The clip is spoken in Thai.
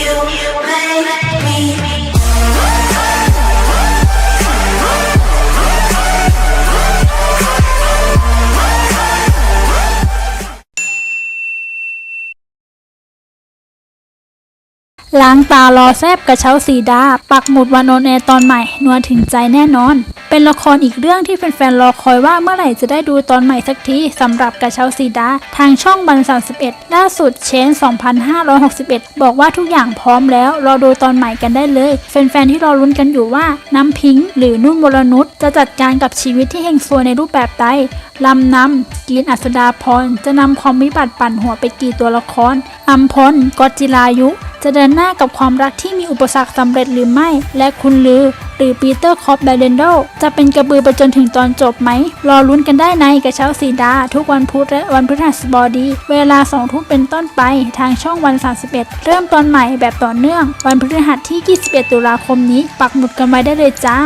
you make me. ล้างตารอแซบกระเช้าสีดา ปักหมุดวันออนแอร์ตอนใหม่ นัวถึงใจแน่นอน เป็นละครอีกเรื่องที่แฟนๆรอคอยว่าเมื่อไหร่จะได้ดูตอนใหม่สักทีสำหรับกระเช้าสีดา ทางช่องบัน31ล่าสุดเชน 2561 บอกว่าทุกอย่างพร้อมแล้ว รอดูตอนใหม่กันได้เลย แฟนๆที่รอลุ้นกันอยู่ว่าน้ำพิงหรือนุ่นวรนุชจะจัดการกับชีวิตที่เฮงซวยในรูปแบบใดลำนำกีนอัศดาพรจะนำความวิบัติปั่นหัวไปกี่ตัวละครอัมพลกอจิรายุ จะเดินหน้ากับความรักที่มีอุปสรรคสำเร็จหรือไม่ และคุณลือ หรือปีเตอร์คอปแบเดนโดจะเป็นกระบือไปจนถึงตอนจบไหม รอลุ้นกันได้ในกระเช้าสีดา ทุกวันพุธและวันพฤหัสบดี เวลาสองทุ่มเป็นต้นไปทางช่องวัน 31 เริ่มตอนใหม่แบบต่อเนื่อง วันพฤหัสที่ 21 ตุลาคมนี้ ปักหมุดกันไว้ได้เลยจ้า